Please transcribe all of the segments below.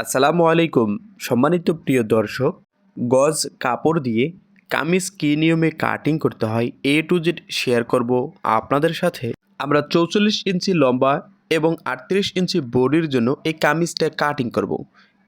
আসসালামু আলাইকুম, সম্মানিত প্রিয় দর্শক, গজ কাপড় দিয়ে কামিজ কী নিয়মে কাটিং করতে হয় এ টু জেড শেয়ার করব আপনাদের সাথে আমরা চৌচল্লিশ ইঞ্চি লম্বা এবং আটত্রিশ ইঞ্চি বডির জন্য এই কামিজটা কাটিং করব।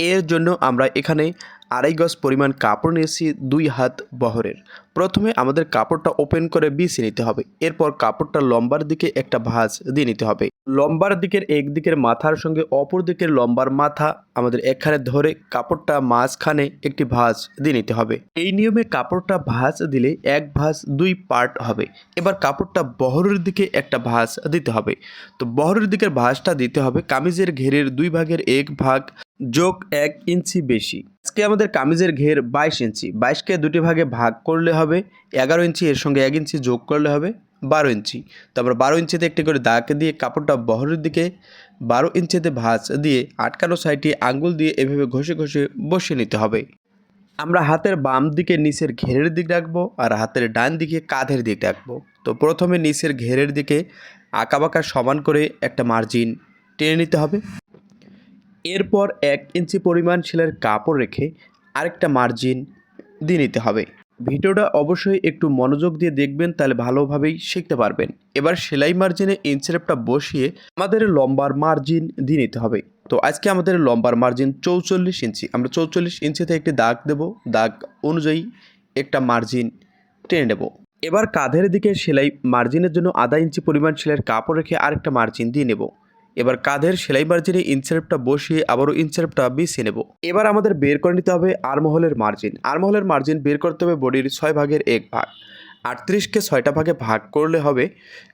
এর জন্য আমরা এখানে আড়াই গজ পরিমাণ কাপড় নিয়েছি দুই হাত বহরের। প্রথমে আমাদের কাপড়টা ওপেন করে বিছিয়ে নিতে হবে। এরপর কাপড়টা লম্বার দিকে একটা ভাঁজ দিয়ে নিতে হবে। লম্বার দিকের এক দিকের মাথার সঙ্গে অপর দিকের লম্বার মাথা আমাদের এখানে ধরে কাপড়টা মাঝখানে একটি ভাঁজ দিয়ে নিতে হবে। এই নিয়মে কাপড়টা ভাঁজ দিলে এক ভাঁজ দুই পার্ট হবে। এবার কাপড়টা বহরের দিকে একটা ভাঁজ দিতে হবে। তো বহরের দিকের ভাঁজটা দিতে হবে কামিজের ঘেরের দুই ভাগের এক ভাগ। যোগ এক ইঞ্চি বেশি। আজকে আমাদের কামিজের ঘের বাইশ ইঞ্চি। বাইশকে দুটি ভাগে ভাগ করলে হবে, এগারো ইঞ্চি, এর সঙ্গে এক ইঞ্চি যোগ করলে হবে বারো ইঞ্চি। তারপর বারো ইঞ্চিতে একটি করে দাগ দিয়ে কাপড়টা বহরের দিকে, বারো ইঞ্চিতে ভাঁজ দিয়ে আটকানো সাইডে আঙ্গুল দিয়ে এভাবে ঘষে ঘষে বসিয়ে নিতে হবে। আমরা হাতের বাম দিকে নিচের ঘেরের দিক রাখব আর হাতের ডান দিকে কাঁধের দিক রাখব। তো প্রথমে নিচের ঘেরের দিকে আঁকাবাঁকা সমান করে একটা মার্জিন টেনে নিতে হবে। এরপর এক ইঞ্চি পরিমাণ সেলের কাপড় রেখে আরেকটা মার্জিন দিয়ে নিতে হবে। ভিডিওটা অবশ্যই একটু মনোযোগ দিয়ে দেখবেন, তাহলে ভালোভাবেই শিখতে পারবেন। এবার সেলাই মার্জিনে ইনসেলেপটা বসিয়ে আমাদের লম্বার মার্জিন দিয়ে নিতে হবে। তো আজকে আমাদের লম্বার মার্জিন চৌচল্লিশ ইঞ্চি। আমরা চৌচল্লিশ ইঞ্চিতে একটি দাগ দেব। দাগ অনুযায়ী একটা মার্জিন টেনে নেব। এবার কাঁধের দিকে সেলাই মার্জিনের জন্য আধা ইঞ্চি পরিমাণ সেলাইয়ের কাপড় রেখে আরেকটা মার্জিন দিয়ে নেব। এবার কাঁধের সেলাই মার্জিনে ইনসেপটা বসিয়ে আবারও ইনসেপটা বিছিয়ে নেব। এবার আমাদের বের করে নিতে হবে আরমহলের মার্জিন। আরমহলের মার্জিন বের করতে হবে বডির ছয় ভাগের এক ভাগ। আটত্রিশকে ছয়টা ভাগে ভাগ করলে হবে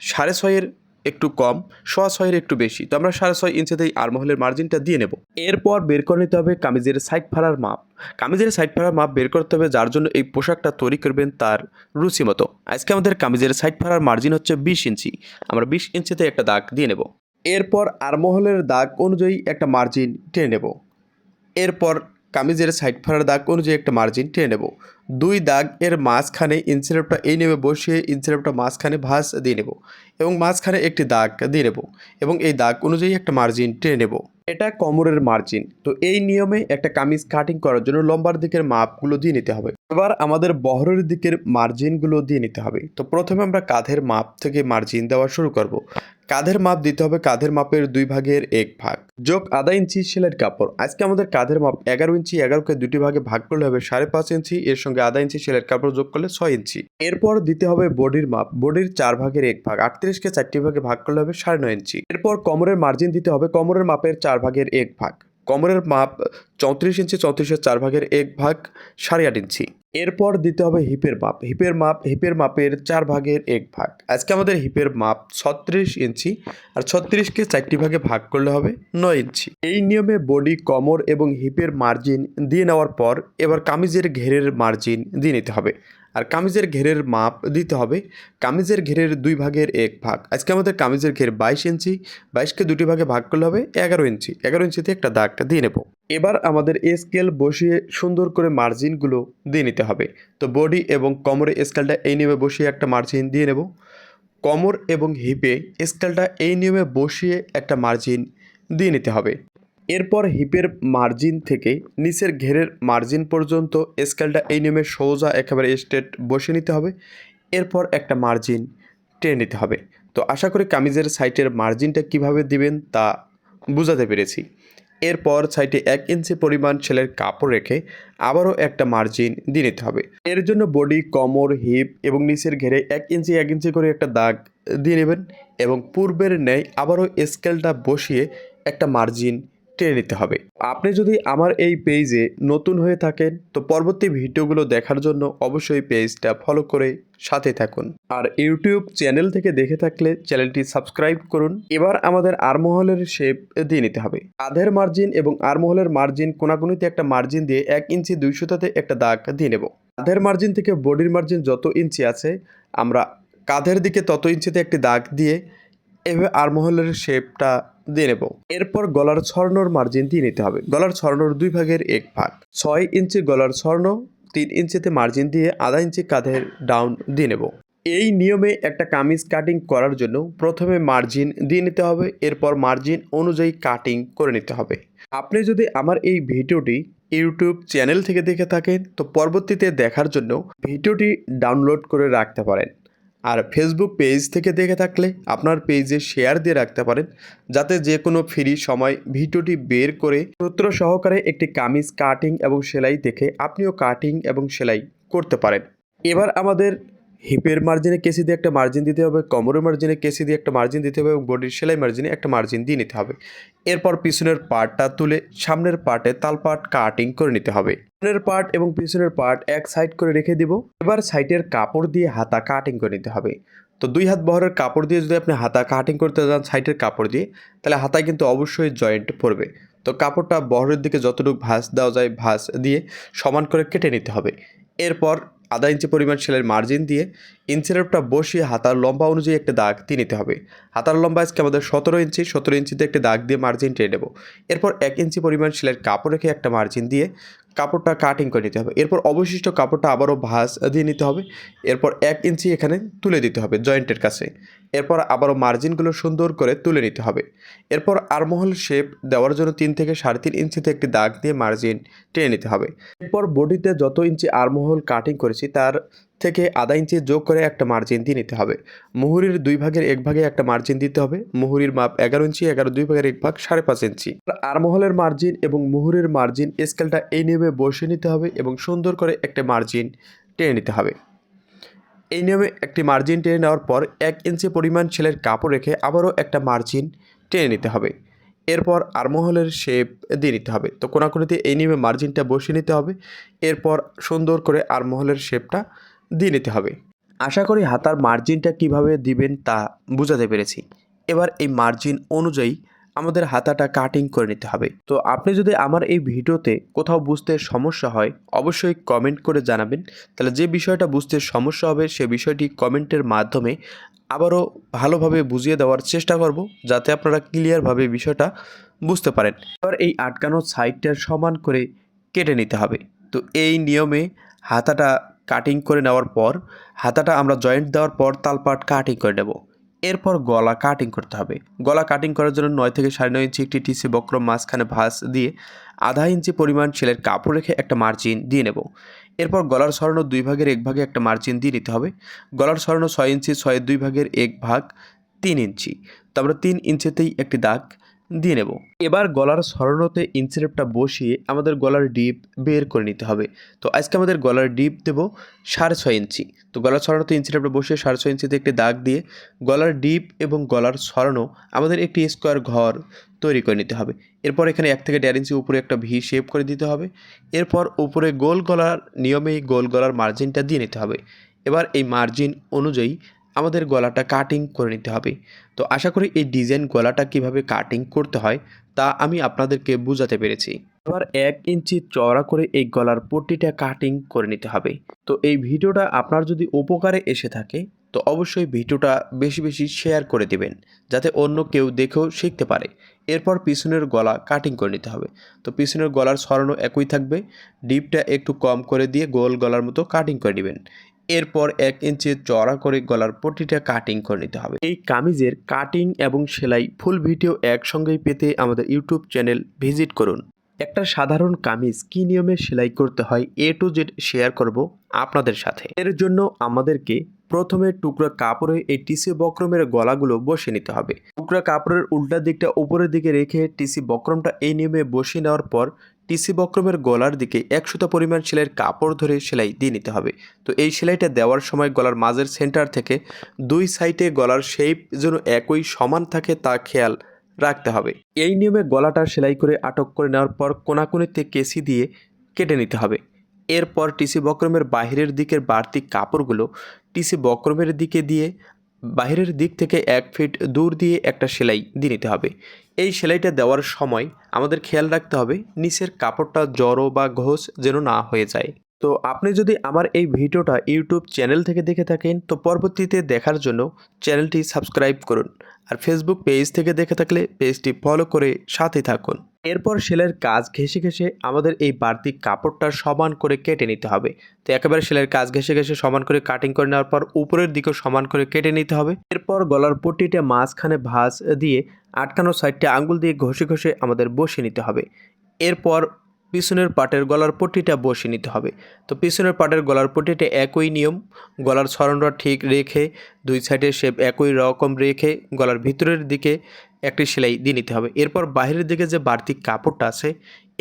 সাড়ে ছয়ের একটু কম, সোয়া ছয়ের একটু বেশি। তো আমরা সাড়ে ছয় ইঞ্চিতেই আরমহলের মার্জিনটা দিয়ে নেব। এরপর বের করে নিতে হবে কামিজের সাইড ফাড়ার মাপ। কামিজের সাইড ফাড়ার মাপ বের করতে হবে যার জন্য এই পোশাকটা তৈরি করবেন তার রুচি মতো আজকে আমাদের কামিজের সাইড ফাড়ার মার্জিন হচ্ছে বিশ ইঞ্চি। আমরা বিশ ইঞ্চিতে একটা দাগ দিয়ে নেব। এরপর আরমহলের দাগ অনুযায়ী একটা মার্জিন টেনে নেব। এরপর কামিজের সাইড ফাড়ার দাগ অনুযায়ী একটা মার্জিন টেনে নেব। দুই দাগ এর মাঝখানে ইনসিলেপটা এই নেমে বসিয়ে ইনসিলেপটা মাঝখানে ভাঁজ দিয়ে নেব এবং মাঝখানে একটি দাগ দিয়ে নেব এবং এই দাগ অনুযায়ী একটা মার্জিন টেনে নেব। এটা কোমরের মার্জিন তো এই নিয়মে একটা কামিজ কাটিং করার জন্য লম্বার দিকের মাপগুলো দিয়ে নিতে হবে। এবার আমাদের বহরের দিকের মার্জিনগুলো দিয়ে নিতে হবে। তো প্রথমে আমরা কাঁধের মাপ থেকে মার্জিন দেওয়া শুরু করব। কাঁধের মাপ দিতে হবে কাঁধের মাপের দুই ভাগের এক ভাগ। যোগ আধা ইঞ্চি সেলের কাপড়। আজকে আমাদের কাঁধের মাপ এগারো ইঞ্চি, এগারোকে দুটি ভাগে ভাগ করলে হবে সাড়ে পাঁচ ইঞ্চি। এর সঙ্গে আধা ইঞ্চি সেলের কাপড় যোগ করলে ছয় ইঞ্চি। এরপর দিতে হবে বডির মাপ। বডির চার ভাগের এক ভাগ। আটত্রিশকে চারটি ভাগে ভাগ করলে হবে সাড়ে নয় ইঞ্চি। এরপর কোমরের মার্জিন দিতে হবে। কোমরের মাপের চার ভাগের এক ভাগ। কোমরের মাপ চৌত্রিশ ইঞ্চি চৌত্রিশের চার ভাগের এক ভাগ সাড়ে আট ইঞ্চি। এরপর দিতে হবে হিপের মাপ। হিপের মাপ, হিপের মাপের চার ভাগের এক ভাগ। আজকে আমাদের হিপের মাপ ছত্রিশ ইঞ্চি আর ছত্রিশকে চারটি ভাগে ভাগ করলে হবে নয় ইঞ্চি। এই নিয়মে বডি, কমর এবং হিপের মার্জিন দিয়ে নেওয়ার পর এবার কামিজের ঘেরের মার্জিন দিয়ে নিতে হবে। আর কামিজের ঘেরের মাপ দিতে হবে। কামিজের ঘেরের দুই ভাগের এক ভাগ। আজকে আমাদের কামিজের ঘের বাইশ ইঞ্চি। বাইশকে দুটি ভাগে ভাগ করলে হবে এগারো ইঞ্চি। এগারো ইঞ্চিতে একটা দাগটা দিয়ে নেব। এবার আমাদের স্কেল বসিয়ে সুন্দর করে মার্জিনগুলো দিয়ে নিতে হবে। তো বডি এবং কোমরে স্কেলটা এই নিয়মে বসিয়ে একটা মার্জিন দিয়ে নেব। কোমর এবং হিপে স্কেলটা এই নিয়মে বসিয়ে একটা মার্জিন দিয়ে নিতে হবে। এরপর হিপের মার্জিন থেকে নিচের ঘেরের মার্জিন পর্যন্ত স্কেলটা এই নিয়মে সোজা একেবারে স্ট্রেট বসে নিতে হবে। এরপর একটা মার্জিন টেনে নিতে হবে। তো আশা করি কামিজের সাইটের মার্জিনটা কীভাবে দিবেন তা বুঝাতে পেরেছি। এরপর সাইটে এক ইঞ্চি পরিমাণ ছেলের কাপড় রেখে আবারও একটা মার্জিন দিয়ে নিতে হবে। এর জন্য বডি, কোমর, হিপ এবং নিচের ঘেরে এক ইঞ্চি এক ইঞ্চি করে একটা দাগ দিয়ে নেবেন এবং পূর্বের ন্যায় আবারও স্কেলটা বসিয়ে একটা মার্জিন টেনে নিতে হবে। আপনি যদি আমার এই পেজে নতুন হয়ে থাকেন, তো পরবর্তী ভিডিওগুলো দেখার জন্য অবশ্যই পেজটা ফলো করে সাথে থাকুন। আর ইউটিউব চ্যানেল থেকে দেখে থাকলে চ্যানেলটি সাবস্ক্রাইব করুন। এবার আমাদের আরমহলের শেপ দিয়ে নিতে হবে। কাঁধের মার্জিন এবং আরমহলের মার্জিন কোনাকুনিতে একটা মার্জিন দিয়ে এক ইঞ্চি দুই সুতাতে একটা দাগ দিয়ে নেব। আধের মার্জিন থেকে বডির মার্জিন যত ইঞ্চি আছে, আমরা কাঁধের দিকে তত ইঞ্চিতে একটি দাগ দিয়ে এভাবে আরমহলের শেপটা দিয়ে নেব। এরপর গলার ছড়নোর মার্জিন দিয়ে নিতে হবে। গলার ছড়নোর দুই ভাগের এক ভাগ। ছয় ইঞ্চি গলার ছড়নো তিন ইঞ্চিতে মার্জিন দিয়ে আধা ইঞ্চি কাঁধের ডাউন দিয়ে নেব। এই নিয়মে একটা কামিজ কাটিং করার জন্য প্রথমে মার্জিন দিয়ে নিতে হবে, এরপর মার্জিন অনুযায়ী কাটিং করে নিতে হবে। আপনি যদি আমার এই ভিডিওটি ইউটিউব চ্যানেল থেকে দেখে থাকেন, তো পরবর্তীতে দেখার জন্য ভিডিওটি ডাউনলোড করে রাখতে পারেন। আর ফেসবুক পেজ থেকে দেখে থাকলে আপনার পেজে শেয়ার দিয়ে রাখতে পারেন, যাতে যে কোনো ফ্রি সময় ভিডিওটি বের করে সূত্র সহকারে একটি কামিজ কাটিং এবং সেলাই দেখে আপনিও কাটিং এবং সেলাই করতে পারেন। এবার আমাদের হিপের মার্জিনে কেসি দিয়ে একটা মার্জিন দিতে হবে, কোমরের মার্জিনে কেসি দিয়ে একটা মার্জিন দিতে হবে এবং বডির সেলাই মার্জিনে একটা মার্জিন দিয়ে নিতে হবে। এরপর পিছনের পার্টটা তুলে সামনের পার্টে তাল পার্ট কাটিং করে নিতে হবে। সামনের পার্ট এবং পিছনের পার্ট এক সাইড করে রেখে দিব। এবার সাইডের কাপড় দিয়ে হাতা কাটিং করে নিতে হবে। তো দুই হাত বহরের কাপড় দিয়ে যদি আপনি হাতা কাটিং করতে যান সাইডের কাপড় দিয়ে, তাহলে হাতায় কিন্তু অবশ্যই জয়েন্ট পড়বে। তো কাপড়টা বহরের দিকে যতটুকু ভাঁজ দেওয়া যায় ভাঁজ দিয়ে সমান করে কেটে নিতে হবে। এরপর আধা ইঞ্চি পরিমাণ সেলের মার্জিন দিয়ে ইনসিলেপটা বসিয়ে হাতার লম্বা অনুযায়ী একটা দাগ দিয়ে নিতে হবে। হাতার লম্বা আজকে আমাদের সতেরো ইঞ্চি, সতেরো ইঞ্চিতে একটা দাগ দিয়ে মার্জিন টেনে নেব। এরপর এক ইঞ্চি পরিমাণ সেলের কাপড় রেখে একটা মার্জিন দিয়ে কাপড়টা কাটিং করে নিতে হবে। এরপর অবশিষ্ট কাপড়টা আবারও ভাঁজ দিয়ে নিতে হবে। এরপর এক ইঞ্চি এখানে তুলে দিতে হবে জয়েন্টের কাছে। এরপর আবারও মার্জিনগুলো সুন্দর করে তুলে নিতে হবে। এরপর আরমহল শেপ দেওয়ার জন্য তিন থেকে সাড়ে তিন ইঞ্চিতে একটি দাগ দিয়ে মার্জিন টেনে নিতে হবে। এরপর বডিতে যত ইঞ্চি আরমহল কাটিং করেছি, তার থেকে আধা ইঞ্চি যোগ করে একটা মার্জিন দিয়ে নিতে হবে। মুহুরির দুই ভাগের এক ভাগে একটা মার্জিন দিতে হবে। মুহুরির মাপ এগারো ইঞ্চি, এগারো দুই ভাগের এক ভাগ সাড়ে পাঁচ ইঞ্চি। আরমহলের মার্জিন এবং মুহুরির মার্জিন স্কেলটা এই নিয়মে বসে নিতে হবে এবং সুন্দর করে একটা মার্জিন টেনে নিতে হবে। এই নিয়মে একটি মার্জিন টেনে নেওয়ার পর এক ইঞ্চি পরিমাণ ছেলের কাপড় রেখে আবারও একটা মার্জিন টেনে নিতে হবে। এরপর আরমহলের শেপ দিয়ে নিতে হবে। তো কোনাকুনিতে এই নিয়মে মার্জিনটা বসিয়ে নিতে হবে। এরপর সুন্দর করে আরমহলের শেপটা দিয়ে নিতে হবে। আশা করি হাতার মার্জিনটা কীভাবে দিবেন তা বুঝাতে পেরেছি। এবার এই মার্জিন অনুযায়ী আমাদের হাতাটা কাটিং করে নিতে হবে। তো আপনি যদি আমার এই ভিডিওতে কোথাও বুঝতে সমস্যা হয়, অবশ্যই কমেন্ট করে জানাবেন। তাহলে যে বিষয়টা বুঝতে সমস্যা হবে, সে বিষয়টি কমেন্টের মাধ্যমে আবারও ভালোভাবে বুঝিয়ে দেওয়ার চেষ্টা করব, যাতে আপনারা ক্লিয়ারভাবে বিষয়টা বুঝতে পারেন। এবার এই আটকানো সাইডটা সমান করে কেটে নিতে হবে। তো এই নিয়মে হাতাটা কাটিং করে নেওয়ার পর, হাতাটা আমরা জয়েন্ট দেওয়ার পর তালপাট কাটিং করে নেব। এরপর গলা কাটিং করতে হবে। গলা কাটিং করার জন্য নয় থেকে সাড়ে নয় ইঞ্চি একটি টিসি বক্রম মাঝখানে ভাঁজ দিয়ে আধা ইঞ্চি পরিমাণ ছেলের কাপড় রেখে একটা মার্জিন দিয়ে নেব। এরপর গলার সরানো দুই ভাগের এক ভাগে একটা মার্জিন দিয়ে নিতে হবে। গলার সরানো ছয় ইঞ্চি, ছয়ের দুই ভাগের এক ভাগ তিন ইঞ্চি। তো আমরা তিন ইঞ্চিতেই একটি দাগ দিয়ে নেব। এবার গলার সরানোতে ইঞ্চিরেপটা বসিয়ে আমাদের গলার ডিপ বের করে নিতে হবে। তো আজকে আমাদের গলার ডিপ দেবো সাড়ে ছয় ইঞ্চি। তো গলার সরানোতে ইঞ্চিরেপটা বসিয়ে সাড়ে ছয় ইঞ্চিতে একটি দাগ দিয়ে গলার ডিপ এবং গলার সরানো আমাদের একটি স্কোয়ার ঘর তৈরি করে নিতে হবে। এরপর এখানে এক থেকে দেড় ইঞ্চি উপরে একটা ভি শেপ করে দিতে হবে। এরপর উপরে গোল গলার নিয়মেই গোল গলার মার্জিনটা দিয়ে নিতে হবে। এবার এই মার্জিন অনুযায়ী আমাদের গলাটা কাটিং করে নিতে হবে। তো আশা করি এই ডিজাইন গলাটা কীভাবে কাটিং করতে হয়, তা আমি আপনাদেরকে বোঝাতে পেরেছি। এবার এক ইঞ্চি চওড়া করে এই গলার পট্টিটা কাটিং করে নিতে হবে। তো এই ভিডিওটা আপনার যদি উপকারে এসে থাকে, তো অবশ্যই ভিডিওটা বেশি বেশি শেয়ার করে দিবেন, যাতে অন্য কেউ দেখেও শিখতে পারে। এরপর পিছনের গলা কাটিং করে নিতে হবে। তো পিছনের গলার সরানো একই থাকবে, ডিপটা একটু কম করে দিয়ে গোল গলার মতো কাটিং করে নেবেন। এরপর এক ইঞ্চি চড়া করে গলার পট্টিটা কাটিং করে নিতে হবে। এই কামিজের কাটিং এবং সেলাই ফুল ভিডিও একসঙ্গেই পেতে আমাদের ইউটিউব চ্যানেল ভিজিট করুন। একটা সাধারণ কামিজ কী নিয়মে সেলাই করতে হয় এ টু জেড শেয়ার করব আপনাদের সাথে। এর জন্য আমাদেরকে প্রথমে টুকরা কাপড়ে এই টিসি বক্রমের গলাগুলো বসে নিতে হবে। টুকরা কাপড়ের উল্টা দিকটা উপরের দিকে রেখে টিসি বক্রমটা এই নিয়মে বসিয়ে নেওয়ার পর টিসি বক্রমের গলার দিকে একশোটা পরিমাণ সেলাইয়ের কাপড় ধরে সেলাই দিয়ে নিতে হবে। তো এই সেলাইটা দেওয়ার সময় গলার মাঝের সেন্টার থেকে দুই সাইডে গলার শেপ যেন একই সমান থাকে তা খেয়াল রাখতে হবে। এই নিয়মে গলাটা সেলাই করে আটক করে নেওয়ার পর কোনাকুনিতে কেসি দিয়ে কেটে নিতে হবে। এরপর টিসি বক্রমের বাহিরের দিকের বাড়তি কাপড়গুলো টিসি বক্রমের দিকে দিয়ে বাহিরের দিক থেকে এক ফিট দূর দিয়ে একটা সেলাই দিয়ে নিতে হবে। এই সেলাইটা দেওয়ার সময় আমাদের খেয়াল রাখতে হবে, নিচের কাপড়টা জড়ো বা ঘোষ যেন না হয়ে যায়। তো আপনি যদি আমার এই ভিডিওটা ইউটিউব চ্যানেল থেকে দেখে থাকেন, তো পরবর্তীতে দেখার জন্য চ্যানেলটি সাবস্ক্রাইব করুন আর ফেসবুক পেজ থেকে দেখে থাকলে পেজটি ফলো করে সাথে থাকুন। এরপর সেলের কাজ ঘেঁষে ঘেঁষে আমাদের এই বাড়তি কাপড়টা সমান করে কেটে নিতে হবে। তো একেবারে সেলের কাজ ঘেঁষে ঘেঁষে সমান করে কাটিং করে নেওয়ার পর উপরের দিকেও সমান করে কেটে নিতে হবে। এরপর গলার পট্টিটা মাঝখানে ভাঁজ দিয়ে আটকানো সাইডটা আঙ্গুল দিয়ে ঘষে ঘষে আমাদের বসিয়ে নিতে হবে। এরপর পিছনের পাটের গলার পট্টিটা বসিয়ে নিতে হবে। তো পিছনের পাটের গলার পট্টিটা একই নিয়ম, গলার ছড়নটা ঠিক রেখে দুই সাইডের শেপ একই রকম রেখে গলার ভিতরের দিকে একটি সেলাই দিয়ে নিতে হবে। এরপর বাইরের দিকে যে বাড়তি কাপড়টা আছে,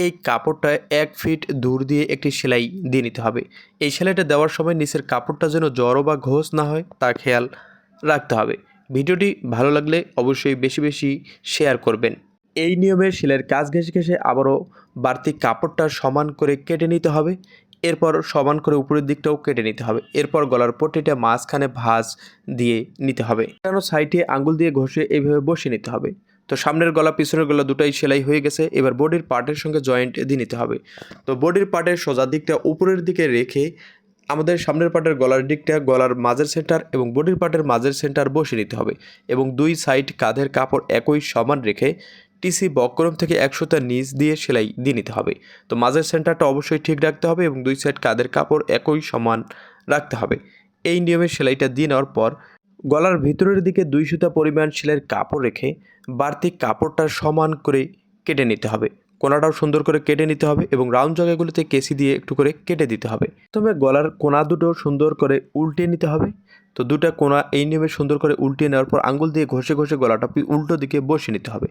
এই কাপড়টা এক ফিট দূর দিয়ে একটি সেলাই দিয়ে নিতে হবে। এই সেলাইটা দেওয়ার সময় নিচের কাপড়টা যেন জড়ো বা ঘোষ না হয়, তা খেয়াল রাখতে হবে। ভিডিওটি ভালো লাগলে অবশ্যই বেশি বেশি শেয়ার করবেন। এই নিয়মে সেলাইয়ের কাজ ঘেঁষে ঘেঁষে আবারও বাড়তি কাপড়টা সমান করে কেটে নিতে হবে। এরপর সমান করে উপরের দিকটাও কেটে নিতে হবে। এরপর গলার পট্টিটা মাঝখানে ভাঁজ দিয়ে নিতে হবে। কেন সাইডে আঙ্গুল দিয়ে ঘষে এইভাবে বসিয়ে নিতে হবে। তো সামনের গলা, পিছনের গলা দুটাই সেলাই হয়ে গেছে। এবার বডির পার্টের সঙ্গে জয়েন্ট দিয়ে নিতে হবে। তো বডির পার্টের সোজা দিকটা উপরের দিকে রেখে আমাদের সামনের পার্টের গলার দিকটা গলার মাঝের সেন্টার এবং বডির পার্টের মাঝের সেন্টার বসিয়ে নিতে হবে এবং দুই সাইড কাঁধের কাপড় একই সমান রেখে টিসি বক্রম থেকে একশোটা নিচ দিয়ে সেলাই দিয়ে নিতে হবে। তো মাঝের সেন্টারটা অবশ্যই ঠিক রাখতে হবে এবং দুই সাইড কাদের কাপড় একই সমান রাখতে হবে। এই নিয়মে সেলাইটা দিয়ে নেওয়ার পর গলার ভিতরের দিকে দুই সুতা পরিমাণ সেলাইয়ের কাপড় রেখে বাড়তি কাপড়টা সমান করে কেটে নিতে হবে। কোনাটাও সুন্দর করে কেটে নিতে হবে এবং রাউন্ড জায়গাগুলোতে কেসি দিয়ে একটু করে কেটে দিতে হবে। তবে গলার কোনা দুটো সুন্দর করে উল্টে নিতে হবে। তো দুটা কোনা এই নিয়মে সুন্দর করে উল্টিয়ে নেওয়ার পর আঙ্গুল দিয়ে ঘষে ঘষে গলাটা উল্টো দিকে বসিয়ে নিতে হবে।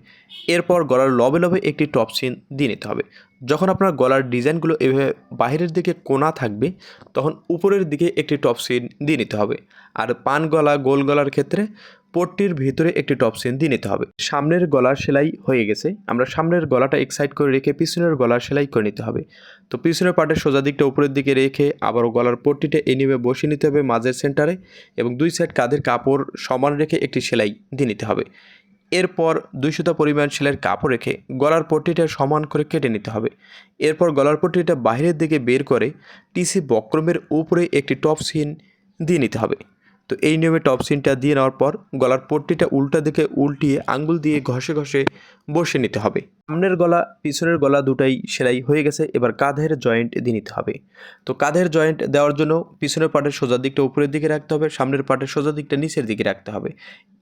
এরপর গলার লবে লবে একটি টপ সিন দিয়ে নিতে হবে। যখন আপনার গলার ডিজাইনগুলো এভাবে বাহিরের দিকে কোনা থাকবে, তখন উপরের দিকে একটি টপ সিন দিয়ে নিতে হবে। আর পান গলা, গোল গলার ক্ষেত্রে পট্টির ভিতরে একটি টপ সিন দিয়ে নিতে হবে। সামনের গলার সেলাই হয়ে গেছে। আমরা সামনের গলাটা এক সাইড করে রেখে পিছনের গলার সেলাই করে নিতে হবে। তো পিছনের পাটের সোজা দিকটা উপরের দিকে রেখে আবারও গলার পট্টিটা এনিমে বসিয়ে নিতে হবে মাঝের সেন্টারে এবং দুই সাইড কাঁধের কাপড় সমান রেখে একটি সেলাই দিয়ে নিতে হবে। এরপর দুইশোটা পরিমাণ সেলাইয়ের কাপড় রেখে গলার পট্টিটা সমান করে কেটে নিতে হবে। এরপর গলার পট্টিটা বাইরের দিকে বের করে টিসি বক্রমের উপরে একটি টপ সিন দিয়ে নিতে হবে। তো এই নিয়মে টপ সিনটা দিয়ে নেওয়ার পর গলার পট্টিটা উল্টা দিকে উল্টিয়ে আঙ্গুল দিয়ে ঘষে ঘষে বসে নিতে হবে। সামনের গলা, পিছনের গলা দুটাই সেলাই হয়ে গেছে, এবার কাঁধের জয়েন্ট দিয়ে নিতে হবে। তো কাঁধের জয়েন্ট দেওয়ার জন্য পিছনের পাটের সোজা দিকটা উপরের দিকে রাখতে হবে, সামনের পাটের সোজা দিকটা নিচের দিকে রাখতে হবে।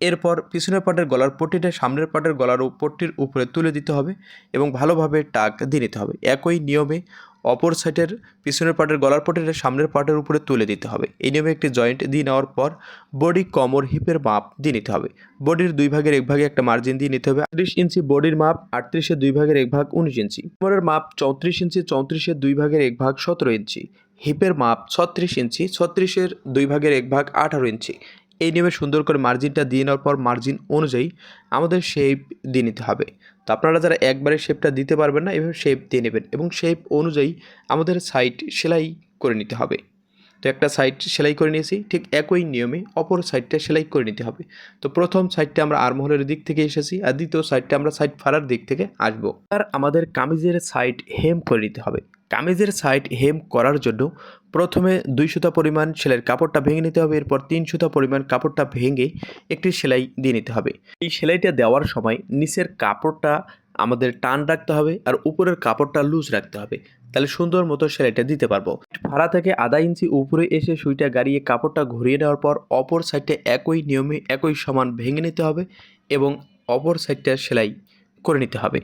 এরপর পিছনের পাটের গলার পট্টিটা সামনের পাটের গলার পট্টির উপরে তুলে দিতে হবে এবং ভালোভাবে টাক দিয়ে নিতে হবে। একই নিয়মে অপর সাইডের পিছনের পাটের গলার পট্টিটা সামনের পাটের উপরে তুলে দিতে হবে। এই নিয়মে একটি জয়েন্ট দিয়ে নেওয়ার পর বডি কমর হিপের মাপ দিয়ে নিতে হবে। বডির দুই ভাগের এক ভাগে একটা মার্জিন দিয়ে নিতে হবে। আটত্রিশ ইঞ্চি বডির মাপ আটত্রিশের দুই ভাগের এক ভাগ উনিশ ইঞ্চি। কোমরের মাপ চৌত্রিশ ইঞ্চি, চৌত্রিশের দুই ভাগের এক ভাগ সতেরো ইঞ্চি। হিপের মাপ ছত্রিশ ইঞ্চি, ছত্রিশের দুই ভাগের এক ভাগ আঠারো ইঞ্চি। এই নিয়মে সুন্দর করে মার্জিনটা দিয়ে নেওয়ার পর মার্জিন অনুযায়ী আমাদের শেপ দিয়ে নিতে হবে। তো আপনারা যারা একবারে শেপটা দিতে পারবেন না, এভাবে শেপ দিয়ে নেবেন এবং শেপ অনুযায়ী আমাদের সাইড সেলাই করে নিতে হবে। তো একটা সাইড সেলাই করে নিয়েছি, ঠিক একই নিয়মে অপর সাইডটা সেলাই করে নিতে হবে। তো প্রথম সাইডটা আমরা আর্মহোলের দিক থেকে এসেছি আর দ্বিতীয় সাইডটা আমরা সাইড ফাড়ার দিক থেকে আসব। আর আমাদের কামিজের সাইড হেম করে নিতে হবে। কামিজের সাইড হেম করার জন্য প্রথমে দুই সুতা পরিমাণ সেলাইয়ের কাপড়টা ভেঙে নিতে হবে, এরপর তিন সুতা পরিমাণ কাপড়টা ভেঙে একটি সেলাই দিয়ে নিতে হবে। এই সেলাইটা দেওয়ার সময় নিচের কাপড়টা আমাদের টান রাখতে হবে আর উপরের কাপড়টা লুজ রাখতে হবে। তাহলে সুন্দর মতো সেলাইটা দিতে পারব। ভাড়া থেকে আধা ইঞ্চি উপরে এসে সুইটা গাড়িয়ে কাপড়টা ঘুরিয়ে নেওয়ার পর অপর সাইডটা একই নিয়মে একই সমান ভেঙে নিতে হবে এবং অপর সাইডটা সেলাই করে নিতে হবে।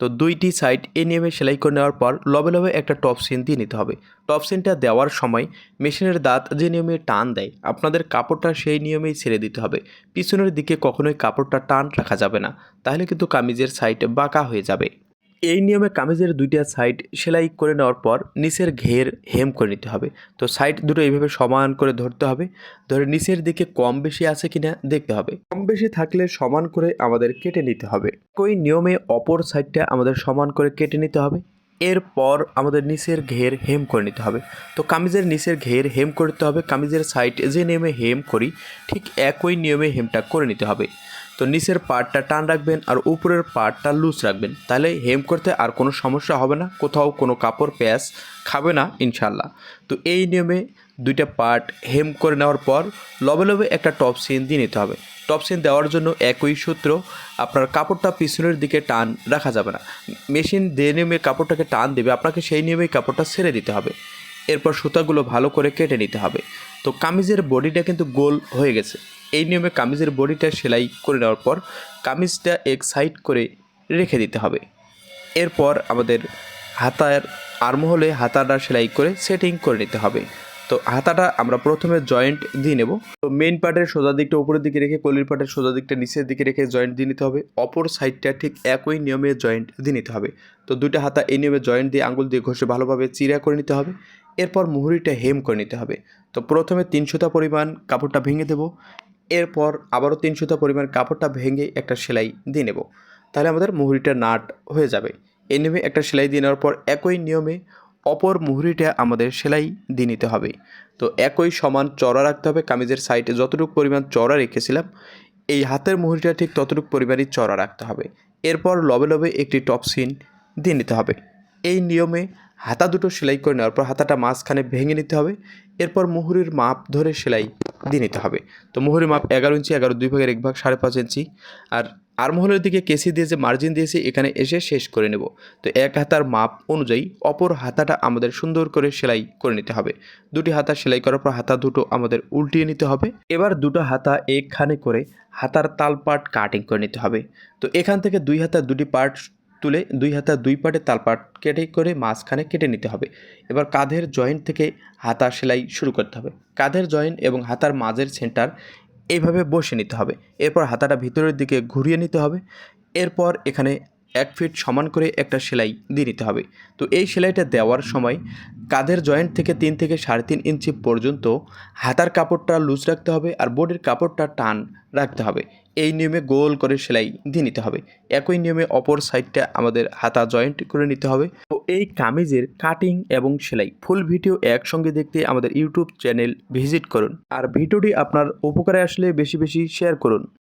তো দুইটি সাইড এই নিয়মে সেলাই করে নেওয়ার পর লবে লবে একটা টপ সিন দিয়ে নিতে হবে। টপ সিনটা দেওয়ার সময় মেশিনের দাঁত যে নিয়মে টান দেয়, আপনাদের কাপড়টা সেই নিয়মেই ছেড়ে দিতে হবে। পিছনের দিকে কখনোই কাপড়টা টান রাখা যাবে না। তাহলে কিন্তু কামিজের সাইড বাঁকা হয়ে যাবে। এই নিয়মে কামিজের দুইটা সাইড সেলাই করে নেওয়ার পর নিচের ঘের হেম করে নিতে হবে। তো সাইড দুটো এইভাবে সমান করে ধরতে হবে। ধরে নিচের দিকে কম বেশি আছে কিনা দেখতে হবে। কম বেশি থাকলে সমান করে আমাদের কেটে নিতে হবে। ওই নিয়মে অপর সাইডটা আমাদের সমান করে কেটে নিতে হবে। এরপর আমাদের নিচের ঘের হেম করে নিতে হবে। তো কামিজের নিচের ঘের হেম করতে হবে। কামিজের সাইড যে নিয়মে হেম করি, ঠিক একই নিয়মে হেমটা করে নিতে হবে। তো নিচের পার্টটা টান রাখবেন আর উপরের পার্টটা লুজ রাখবেন। তাহলে হেম করতে আর কোনো সমস্যা হবে না, কোথাও কোনো কাপড় প্যাঁচ খাবে না ইনশাল্লাহ তো এই নিয়মে দুইটা পার্ট হেম করে নেওয়ার পর লবে লবে একটা টপ সিন দিয়ে নিতে হবে। টপসিন দেওয়ার জন্য একই সূত্র আপনার কাপড়টা পিছনের দিকে টান রাখা যাবে না। মেশিন যে নিয়মে কাপড়টাকে টান দেবে, আপনাকে সেই নিয়মেই কাপড়টা ছেড়ে দিতে হবে। এরপর সুতাগুলো ভালো করে কেটে নিতে হবে। তো কামিজের বডিটা কিন্তু গোল হয়ে গেছে। এই নিয়মে কামিজের বডিটা সেলাই করে নেওয়ার পর কামিজটা এক সাইড করে রেখে দিতে হবে। এরপর আমাদের হাতার আর্মহলে হাতাটা সেলাই করে সেটিং করে নিতে হবে। তো হাতাটা আমরা প্রথমে জয়েন্ট দিয়ে নেব। তো মেইন পার্টের সোজা দিকটা উপরের দিকে রেখে কলির পার্টের সোজা দিকটা নিচের দিকে রেখে জয়েন্ট দিয়ে নিতে হবে। অপর সাইডটা ঠিক একই নিয়মে জয়েন্ট দিয়ে নিতে হবে। তো দুইটা হাতা এই নিয়মে জয়েন্ট দিয়ে আঙুল দিয়ে ঘষে ভালোভাবে চিরা করে নিতে হবে। এরপর মুহুরিটা হেম করে নিতে হবে। তো প্রথমে তিনশোটা পরিমাণ কাপড়টা ভেঙে দেব। এরপর আবারও তিনশোটা পরিমাণ কাপড়টা ভেঙে একটা সেলাই দিয়ে নেব। তাহলে আমাদের মুহুরিটা নাট হয়ে যাবে। এই নিয়মে একটা সেলাই দিয়ে নেওয়ার পর একই নিয়মে অপর মুহুরিটা আমাদের সেলাই দিয়ে নিতে হবে। তো একই সমান চড়া রাখতে হবে। কামিজের সাইডে যতটুকু পরিমাণ চড়া রেখেছিলাম, এই হাতের মুহুরিটা ঠিক ততটুকু পরিমাণই চড়া রাখতে হবে। এরপর লবে লবে একটি টপ সিন দিয়ে নিতে হবে। এই নিয়মে হাতা দুটো সেলাই করে নেওয়ার পর হাতাটা মাঝখানে ভেঙে নিতে হবে। এরপর মুহুরির মাপ ধরে সেলাই দিয়ে নিতে হবে। তো মুহুরির মাপ এগারো ইঞ্চি, এগারো দুই ভাগের এক ভাগ সাড়ে পাঁচ ইঞ্চি। আর আর্মহোলের দিকে কেসি দিয়ে যে মার্জিন দিয়েছি, এখানে এসে শেষ করে নেব। তো এক হাতার মাপ অনুযায়ী অপর হাতাটা আমাদের সুন্দর করে সেলাই করে নিতে হবে। দুটি হাতা সেলাই করার পর হাতা দুটো আমাদের উল্টিয়ে নিতে হবে। এবার দুটো হাতা একখানে করে হাতার তাল পার্ট কাটিং করে নিতে হবে। তো এখান থেকে দুই হাতার দুটি পার্ট তুলে দুই হাতা দুই পার্টে তাল পার্ট কেটে করে মাঝখানে কেটে নিতে হবে। এবার কাঁধের জয়েন্ট থেকে হাতা সেলাই শুরু করতে হবে। কাঁধের জয়েন্ট এবং হাতার মাঝের সেন্টার এইভাবে বসে নিতে হবে। এরপর হাতাটা ভিতরের দিকে ঘুরিয়ে নিতে হবে। এরপর এখানে এক ফিট সমান করে একটা সেলাই দিয়ে নিতে হবে। তো এই সেলাইটা দেওয়ার সময় কাঁধের জয়েন্ট থেকে তিন থেকে সাড়ে তিন ইঞ্চি পর্যন্ত হাতার কাপড়টা লুজ রাখতে হবে আর বডির কাপড়টা টান রাখতে হবে। এই নিয়মে গোল করে সেলাই দিয়ে নিতে হবে। একই নিয়মে অপর সাইডটা আমাদের হাতা জয়েন্ট করে নিতে হবে। তো এই কামিজের কাটিং এবং সেলাই ফুল ভিডিও একসঙ্গে দেখতে আমাদের ইউটিউব চ্যানেল ভিজিট করুন। আর ভিডিওটি আপনার উপকারে আসলে বেশি বেশি শেয়ার করুন।